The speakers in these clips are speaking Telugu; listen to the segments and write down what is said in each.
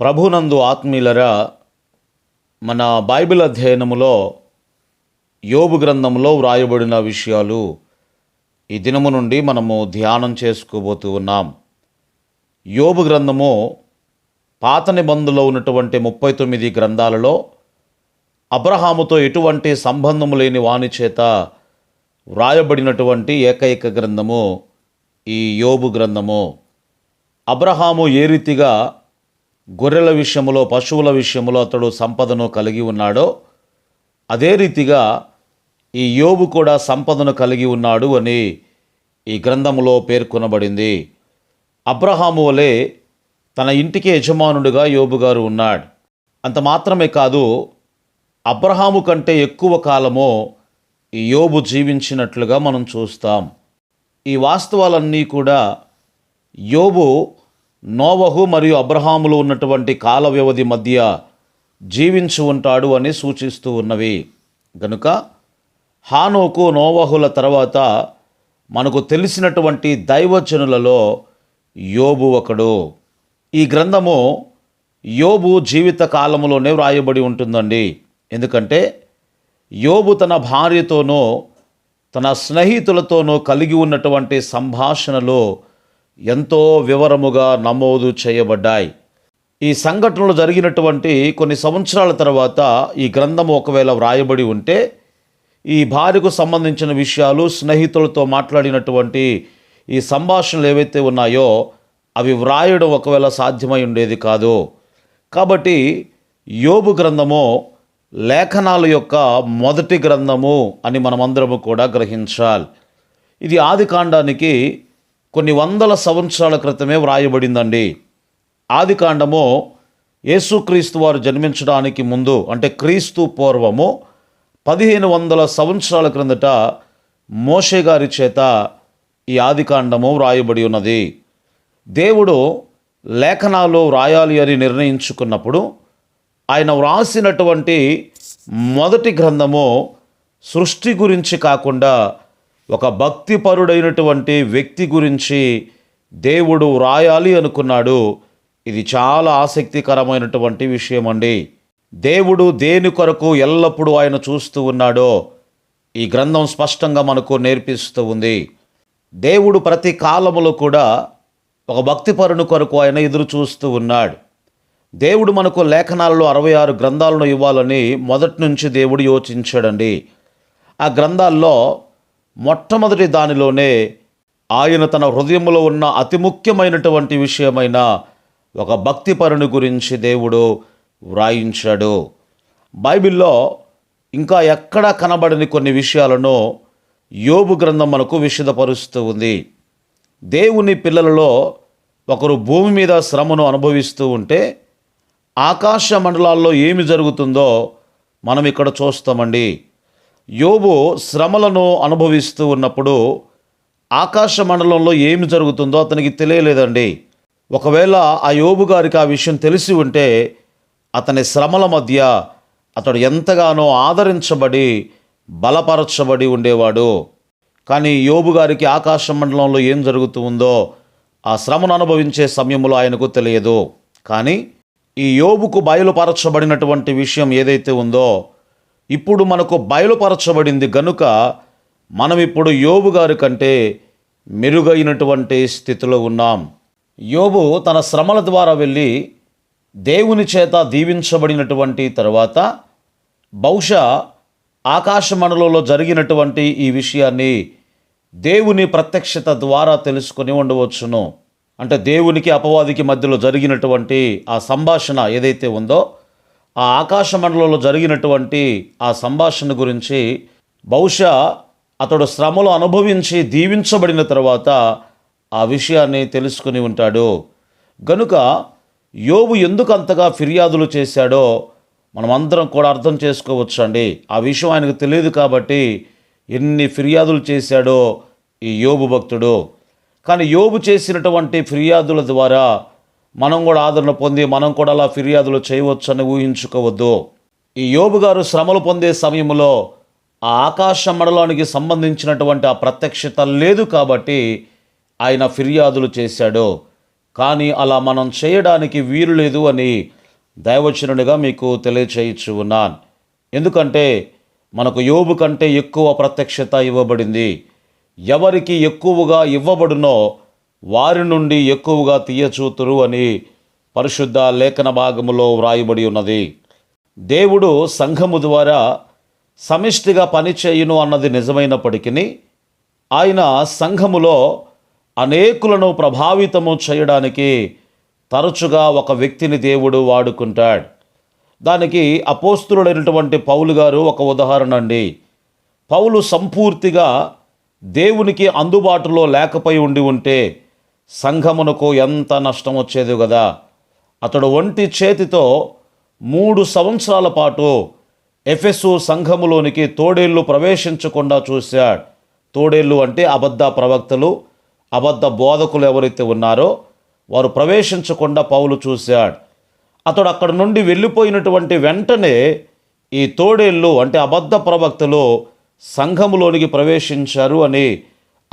ప్రభునందు ఆత్మీయులరా మన బైబిల్ అధ్యయనములో యోబు గ్రంథంలో వ్రాయబడిన విషయాలు ఈ దినము నుండి మనము ధ్యానం చేసుకోబోతూ ఉన్నాం. యోబు గ్రంథము పాత నిబంధనలో ఉన్నటువంటి ముప్పై తొమ్మిది గ్రంథాలలో అబ్రహాముతో ఎటువంటి సంబంధము లేని వాణి చేత వ్రాయబడినటువంటి ఏకైక గ్రంథము ఈ యోబు గ్రంథము. అబ్రహాము ఏ రీతిగా గొర్రెల విషయంలో పశువుల విషయంలో అతడు సంపదను కలిగి ఉన్నాడో అదే రీతిగా ఈ యోబు కూడా సంపదను కలిగి ఉన్నాడు అని ఈ గ్రంథములో పేర్కొనబడింది. అబ్రహాము వలె తన ఇంటికి యజమానుడిగా యోబు గారు ఉన్నాడు. అంత మాత్రమే కాదు అబ్రహాము కంటే ఎక్కువ కాలము ఈ యోబు జీవించినట్లుగా మనం చూస్తాం. ఈ వాస్తవాలన్నీ కూడా యోబు నోవహు మరియు అబ్రహాములు ఉన్నటువంటి కాల వ్యవధి మధ్య జీవించి ఉంటాడు అని సూచిస్తూ ఉన్నవి. గనుక హానోకు నోవహుల తర్వాత మనకు తెలిసినటువంటి దైవజనులలో యోబు ఒకడు. ఈ గ్రంథము యోబు జీవిత కాలములోనే వ్రాయబడి ఉంటుందండి. ఎందుకంటే యోబు తన భార్యతోనో తన స్నేహితులతోనో కలిగి ఉన్నటువంటి సంభాషణలో ఎంతో వివరముగా నమోదు చేయబడ్డాయి. ఈ సంఘటనలు జరిగినటువంటి కొన్ని సంవత్సరాల తర్వాత ఈ గ్రంథము ఒకవేళ వ్రాయబడి ఉంటే ఈ భార్యకు సంబంధించిన విషయాలు స్నేహితులతో మాట్లాడినటువంటి ఈ సంభాషణలు ఏవైతే ఉన్నాయో అవి వ్రాయడం ఒకవేళ సాధ్యమై ఉండేది కాదు. కాబట్టి యోబు గ్రంథము లేఖనాల యొక్క మొదటి గ్రంథము అని మనమందరము కూడా గ్రహించాలి. ఇది ఆది కాండానికి కొన్ని వందల సంవత్సరాల క్రితమే వ్రాయబడిందండి. ఆది కాండము యేసుక్రీస్తు వారు జన్మించడానికి ముందు అంటే క్రీస్తు పూర్వము పదిహేను వందల సంవత్సరాల క్రిందట మోషే గారి చేత ఈ ఆది కాండము వ్రాయబడి ఉన్నది. దేవుడు లేఖనాలు వ్రాయాలి అని నిర్ణయించుకున్నప్పుడు ఆయన వ్రాసినటువంటి మొదటి గ్రంథము సృష్టి గురించి కాకుండా ఒక భక్తిపరుడైనటువంటి వ్యక్తి గురించి దేవుడు వ్రాయాలి అనుకున్నాడు. ఇది చాలా ఆసక్తికరమైనటువంటి విషయం అండి దేవుడు దేని కొరకు ఎల్లప్పుడూ ఆయన చూస్తూ ఉన్నాడో ఈ గ్రంథం స్పష్టంగా మనకు నేర్పిస్తూ ఉంది. దేవుడు ప్రతి కాలములో కూడా ఒక భక్తిపరుని కొరకు ఆయన ఎదురు చూస్తూ ఉన్నాడు. దేవుడు మనకు లేఖనాలలో అరవై ఆరు గ్రంథాలను ఇవ్వాలని మొదటి నుంచి దేవుడు యోచించాడండి. ఆ గ్రంథాల్లో మొట్టమొదటి దానిలోనే ఆయన తన హృదయంలో ఉన్న అతి ముఖ్యమైనటువంటి విషయమైన ఒక భక్తిపరుని గురించి దేవుడు వ్రాయించాడు. బైబిల్లో ఇంకా ఎక్కడా కనబడని కొన్ని విషయాలను యోబు గ్రంథం మనకు విషదపరుస్తూ ఉంది. దేవుని పిల్లలలో ఒకరు భూమి మీద శ్రమను అనుభవిస్తూ ఉంటే ఆకాశ మండలాల్లో ఏమి జరుగుతుందో మనం ఇక్కడ చూస్తామండి. యోబు శ్రమలను అనుభవిస్తూ ఉన్నప్పుడు ఆకాశ మండలంలో ఏమి జరుగుతుందో అతనికి తెలియలేదండి. ఒకవేళ ఆ యోబు గారికి ఆ విషయం తెలిసి ఉంటే అతని శ్రమల మధ్య అతడు ఎంతగానో ఆదరించబడి బలపరచబడి ఉండేవాడు. కానీ యోబు గారికి ఆకాశ మండలంలో ఏం జరుగుతూ ఉందో ఆ శ్రమను అనుభవించే సమయంలో ఆయనకు తెలియదు. కానీ ఈ యోబుకు బయలుపరచబడినటువంటి విషయం ఏదైతే ఉందో ఇప్పుడు మనకు బయలుపరచబడింది గనుక మనం ఇప్పుడు యోబు గారి కంటే మెరుగైనటువంటి స్థితిలో ఉన్నాం. యోబు తన శ్రమల ద్వారా వెళ్ళి దేవుని చేత దీవించబడినటువంటి తర్వాత బహుశా ఆకాశమండలంలో జరిగినటువంటి ఈ విషయాన్ని దేవుని ప్రత్యక్షత ద్వారా తెలుసుకొని ఉండవచ్చును. అంటే దేవునికి అపవాదికి మధ్యలో జరిగినటువంటి ఆ సంభాషణ ఏదైతే ఉందో ఆ ఆకాశ మండలంలో జరిగినటువంటి ఆ సంభాషణ గురించి బహుశా అతడు శ్రమలు అనుభవించి దీవించబడిన తర్వాత ఆ విషయాన్ని తెలుసుకుని ఉంటాడు. గనుక యోబు ఎందుకు అంతగా ఫిర్యాదులు చేశాడో మనం అందరం కూడా అర్థం చేసుకోవచ్చు అండి ఆ విషయం ఆయనకు తెలియదు కాబట్టి ఎన్ని ఫిర్యాదులు చేశాడో ఈ యోబు భక్తుడు. కానీ యోబు చేసినటువంటి ఫిర్యాదుల ద్వారా మనం కూడా ఆదరణ పొంది మనం కూడా అలా ఫిర్యాదులు చేయవచ్చని ఊహించుకోవద్దు. ఈ యోబు గారు శ్రమలు పొందే సమయంలో ఆ ఆకాశ మండలానికి సంబంధించినటువంటి ఆ ప్రత్యక్షత లేదు కాబట్టి ఆయన ఫిర్యాదులు చేశాడు. కానీ అలా మనం చేయడానికి వీలు లేదు అని దైవచనుడిగా మీకు తెలియచేయచ్చు ఉన్నాను. ఎందుకంటే మనకు యోబు కంటే ఎక్కువ ప్రత్యక్షత ఇవ్వబడింది. ఎవరికి ఎక్కువగా ఇవ్వబడునో వారి నుండి ఎక్కువగా తీయచూతురు అని పరిశుద్ధ లేఖన భాగములో వ్రాయబడి ఉన్నది. దేవుడు సంఘము ద్వారా సమిష్టిగా పనిచేయును అన్నది నిజమైనప్పటికీ ఆయన సంఘములో అనేకులను ప్రభావితము చేయడానికి తరచుగా ఒక వ్యక్తిని దేవుడు వాడుకుంటాడు. దానికి అపోస్తులుడైనటువంటి పౌలు గారు ఒక ఉదాహరణ అండి. పౌలు సంపూర్తిగా దేవునికి అందుబాటులో లేకపోయి ఉండి ఉంటే సంఘమునకు ఎంత నష్టం వచ్చేది కదా? అతడు ఒంటి చేతితో మూడు సంవత్సరాల పాటు ఎఫెసు సంఘములోనికి తోడేళ్ళు ప్రవేశించకుండా చూశాడు. తోడేళ్ళు అంటే అబద్ధ ప్రవక్తలు అబద్ధ బోధకులు ఎవరైతే ఉన్నారో వారు ప్రవేశించకుండా పౌలు చూశాడు. అతడు అక్కడ నుండి వెళ్ళిపోయినటువంటి వెంటనే ఈ తోడేళ్ళు అంటే అబద్ధ ప్రవక్తలు సంఘములోనికి ప్రవేశించారు అని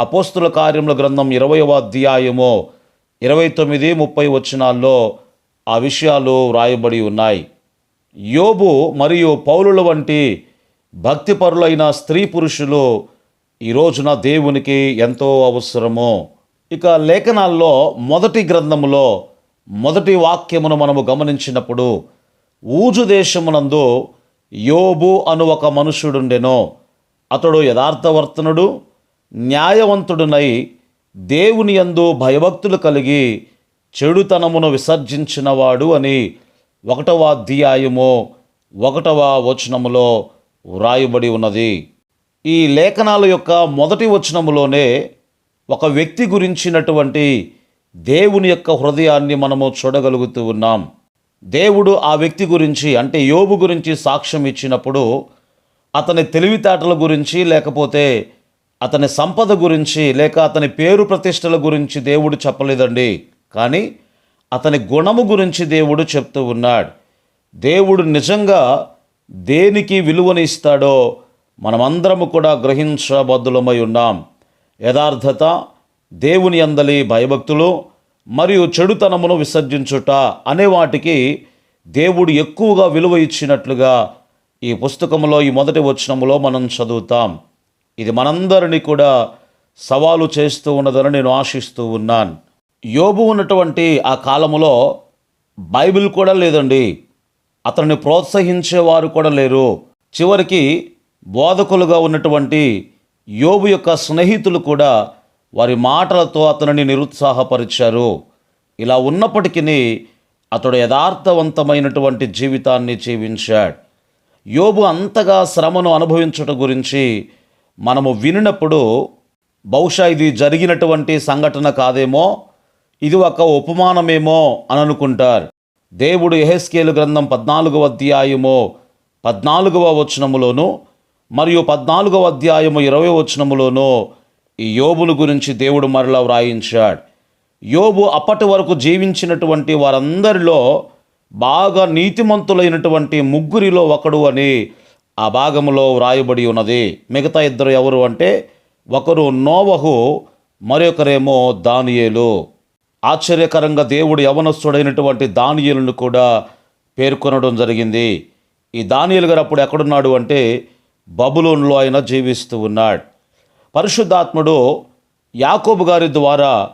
అపోస్తుల కార్యముల గ్రంథం ఇరవయవ అధ్యాయము ఇరవై తొమ్మిది ముప్పై వచనాల్లో ఆ విషయాలు వ్రాయబడి ఉన్నాయి. యోబు మరియు పౌలుల వంటి భక్తిపరులైన స్త్రీ పురుషులు ఈ రోజున దేవునికి ఎంతో అవసరము. ఇక లేఖనాల్లో మొదటి గ్రంథములో మొదటి వాక్యమును మనము గమనించినప్పుడు ఊజు దేశమునందు యోబు అను ఒక మనుషుడుండెనో. అతడు యథార్థవర్తనుడు న్యాయవంతుడునై దేవుని యందు భయభక్తులు కలిగి చెడుతనమును విసర్జించినవాడు అని ఒకటవ అధ్యాయము ఒకటవ వచనములో వ్రాయబడి ఉన్నది. ఈ లేఖనాల యొక్క మొదటి వచనములోనే ఒక వ్యక్తి గురించినటువంటి దేవుని యొక్క హృదయాన్ని మనము చూడగలుగుతూ ఉన్నాం. దేవుడు ఆ వ్యక్తి గురించి అంటే యోబు గురించి సాక్ష్యం ఇచ్చినప్పుడు అతని తెలివితేటల గురించి లేకపోతే అతని సంపద గురించి లేక అతని పేరు ప్రతిష్టల గురించి దేవుడు చెప్పలేదండి. కానీ అతని గుణము గురించి దేవుడు చెప్తూ ఉన్నాడు. దేవుడు నిజంగా దేనికి విలువని ఇస్తాడో మనమందరము కూడా గ్రహించబద్దులమై ఉన్నాం. యథార్థత దేవుని అందలి భయభక్తులు మరియు చెడుతనమును విసర్జించుట అనే వాటికి దేవుడు ఎక్కువగా విలువ ఇచ్చినట్లుగా ఈ పుస్తకంలో ఈ మొదటి వచనములో మనం చదువుతాం. ఇది మనందరినీ కూడా సవాలు చేస్తూ ఉన్నదని నేను ఆశిస్తూ ఉన్నాను. యోబు ఉన్నటువంటి ఆ కాలములో బైబిల్ కూడా లేదండి. అతన్ని ప్రోత్సహించేవారు కూడా లేరు. చివరికి బోధకులుగా ఉన్నటువంటి యోబు యొక్క స్నేహితులు కూడా వారి మాటలతో అతనిని నిరుత్సాహపరిచారు. ఇలా ఉన్నప్పటికీ అతడు యథార్థవంతమైనటువంటి జీవితాన్ని జీవించాడు. యోబు అంతగా శ్రమను అనుభవించటం గురించి మనము వినినప్పుడు బహుశా ఇది జరిగినటువంటి సంఘటన కాదేమో ఇది ఒక ఉపమానమేమో అని అనుకుంటారు దేవుడు ఎహెస్కేలు గ్రంథం పద్నాలుగవ అధ్యాయము పద్నాలుగవ వచనములోను మరియు పద్నాలుగవ అధ్యాయము ఇరవై వచనములోను ఈ యోబును గురించి దేవుడు మరలా వ్రాయించాడు. యోబు అప్పటి వరకు జీవించినటువంటి వారందరిలో బాగా నీతిమంతులైనటువంటి ముగ్గురిలో ఒకడు అని ఆ భాగంలో వ్రాయబడి ఉన్నది. మిగతా ఇద్దరు ఎవరు అంటే ఒకరు నోవహు మరొకరేమో దానియేలు. ఆశ్చర్యకరంగా దేవుడు యవనస్తుడైనటువంటి దానియేలును కూడా పేర్కొనడం జరిగింది. ఈ దానియలు గారు అప్పుడు ఎక్కడున్నాడు అంటే బబులోన్లో ఆయన జీవిస్తూ ఉన్నాడు. పరిశుద్ధాత్ముడు యాకోబు గారి ద్వారా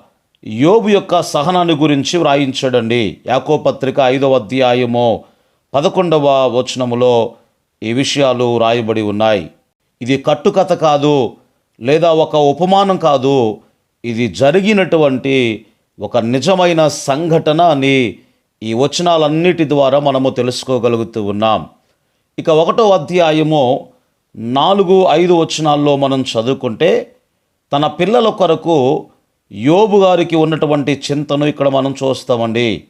యోబు యొక్క సహనాన్ని గురించి వ్రాయించాడండి. యాకో పత్రిక ఐదవ అధ్యాయము పదకొండవ వచనములో ఈ విషయాలు రాయబడి ఉన్నాయి. ఇది కట్టుకథ కాదు లేదా ఒక ఉపమానం కాదు. ఇది జరిగినటువంటి ఒక నిజమైన సంఘటన అని ఈ వచనాలన్నిటి ద్వారా మనము తెలుసుకోగలుగుతూ ఉన్నాం. ఇక ఒకటో అధ్యాయము నాలుగు ఐదు వచనాల్లో మనం చదువుకుంటే తన పిల్లల కొరకు యోబు గారికి ఉన్నటువంటి చింతను ఇక్కడ మనం చూస్తామండి.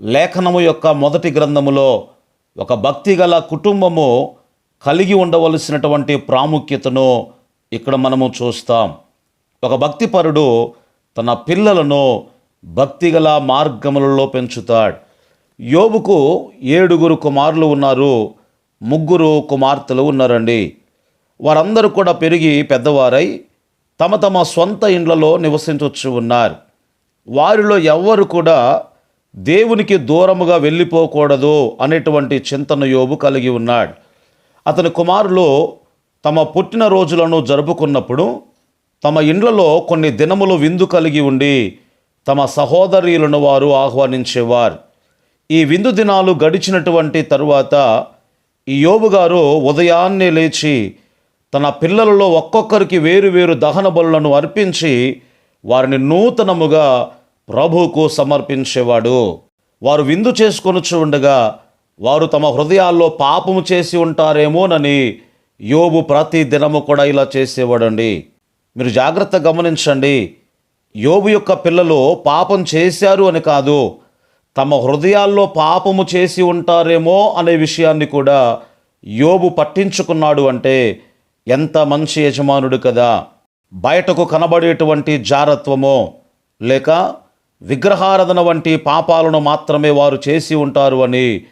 లేఖనము యొక్క మొదటి గ్రంథములో ఒక భక్తి గల కుటుంబము కలిగి ఉండవలసినటువంటి ప్రాముఖ్యతను ఇక్కడ మనము చూస్తాం. ఒక భక్తిపరుడు తన పిల్లలను భక్తిగల మార్గములలో పెంచుతాడు. యోబుకు ఏడుగురు కుమారులు ఉన్నారు ముగ్గురు కుమార్తెలు ఉన్నారండి. వారందరూ కూడా పెరిగి పెద్దవారై తమ తమ సొంత ఇండ్లలో నివసించవచ్చు ఉన్నారు. వారిలో ఎవ్వరు కూడా దేవునికి దూరముగా వెళ్ళిపోకూడదు అనేటువంటి చింతన యోబు కలిగి ఉన్నాడు. అతని కుమారులు తమ పుట్టినరోజులను జరుపుకున్నప్పుడు తమ ఇండ్లలో కొన్ని దినములు విందు కలిగి ఉండి తమ సహోదరీలను వారు ఆహ్వానించేవారు. ఈ విందు దినాలు గడిచినటువంటి తరువాత ఈ యోబు గారు ఉదయాన్నే లేచి తన పిల్లలలో ఒక్కొక్కరికి వేరు వేరు దహన బలులను అర్పించి వారిని నూతనముగా ప్రభువుకు సమర్పించేవాడు. వారు విందు చేసుకొనుచు ఉండగా వారు తమ హృదయాల్లో పాపము చేసి ఉంటారేమోనని యోబు ప్రతి దినము కూడా ఇలా చేసేవాడండి. మీరు జాగ్రత్త గమనించండి యోబు యొక్క పిల్లలు పాపం చేశారు అని కాదు తమ హృదయాల్లో పాపము చేసి ఉంటారేమో అనే విషయాన్ని కూడా యోబు పట్టించుకున్నాడు అంటే ఎంత మంచి యజమానుడు కదా. బయటకు కనబడేటువంటి జారత్వమో లేక విగ్రహారాధన వంటి పాపాలను మాత్రమే వారు చేసి ఉంటారు అని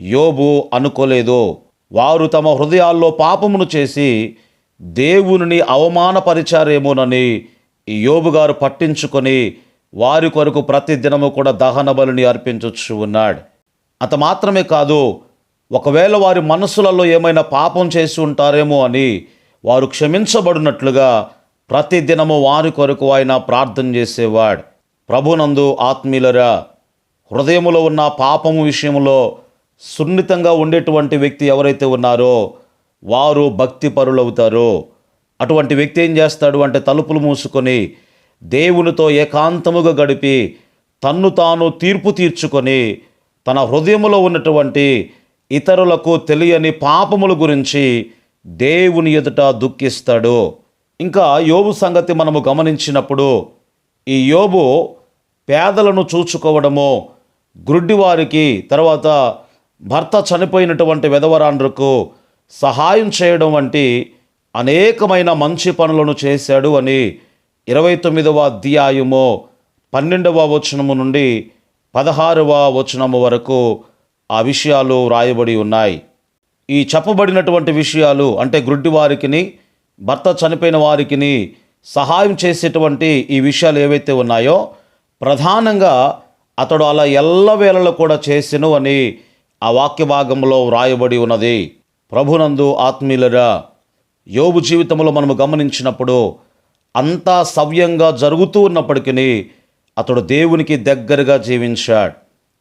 యోబు అనుకోలేదు. వారు తమ హృదయాల్లో పాపమును చేసి దేవునిని అవమానపరిచారేమోనని ఈ యోబు గారు పట్టించుకొని వారి కొరకు ప్రతి దినము కూడా దహన బలిని అర్పించవచ్చు ఉన్నాడు. అంత మాత్రమే కాదు ఒకవేళ వారి మనసులలో ఏమైనా పాపం చేసి ఉంటారేమో అని వారు క్షమించబడినట్లుగా ప్రతి దినము వారి కొరకు ఆయన ప్రార్థన చేసేవాడు. ప్రభునందు ఆత్మీయులరా హృదయములో ఉన్న పాపము విషయంలో సున్నితంగా ఉండేటువంటి వ్యక్తి ఎవరైతే ఉన్నారో వారు భక్తి పరులవుతారు అటువంటి వ్యక్తి ఏం చేస్తాడు అంటే తలుపులు మూసుకొని దేవునితో ఏకాంతముగా గడిపి తన్ను తాను తీర్పు తీర్చుకొని తన హృదయములో ఉన్నటువంటి ఇతరులకు తెలియని పాపముల గురించి దేవుని ఎదుట దుఃఖిస్తాడు. ఇంకా యోగు సంగతి మనము గమనించినప్పుడు ఈ యోబు పేదలను చూచుకోవడము గ్రుడ్డివారికి తర్వాత భర్త చనిపోయినటువంటి విధవరాండ్రకు సహాయం చేయడం వంటి అనేకమైన మంచి పనులను చేశాడు అని ఇరవై తొమ్మిదవ అధ్యాయము పన్నెండవ వచనము నుండి పదహారవ వచనము వరకు ఆ విషయాలు రాయబడి ఉన్నాయి. ఈ చెప్పబడినటువంటి విషయాలు అంటే గ్రుడ్డి వారికిని భర్త చనిపోయిన వారికిని సహాయం చేసేటువంటి ఈ విషయాలు ఏవైతే ఉన్నాయో ప్రధానంగా అతడు అలా ఎల్లవేళలో కూడా చేసెను అని ఆ వాక్య భాగంలో వ్రాయబడి ఉన్నది. ప్రభునందు ఆత్మీయులరా యోబు జీవితంలో మనము గమనించినప్పుడు అంతా సవ్యంగా జరుగుతూ ఉన్నప్పటికీ అతడు దేవునికి దగ్గరగా జీవించాడు.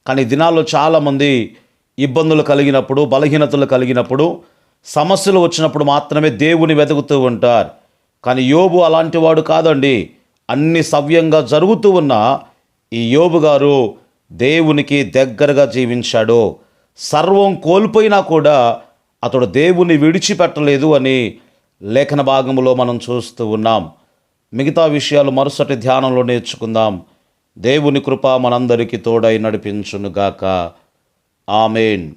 కానీ దినాల్లో చాలామంది ఇబ్బందులు కలిగినప్పుడు బలహీనతలు కలిగినప్పుడు సమస్యలు వచ్చినప్పుడు మాత్రమే దేవుని వెతుకుతూ ఉంటారు. కానీ యోబు అలాంటివాడు కాదండి. అన్ని సవ్యంగా జరుగుతూ ఉన్న ఈ యోబు గారు దేవునికి దగ్గరగా జీవించాడు. సర్వం కోల్పోయినా కూడా అతడు దేవుని విడిచిపెట్టలేదు అని లేఖన భాగంలో మనం చూస్తూ ఉన్నాం. మిగతా విషయాలు మరుసటి ధ్యానంలో నేర్చుకుందాం. దేవుని కృప మనందరికీ తోడై నడిపించునుగాక. ఆమెన్.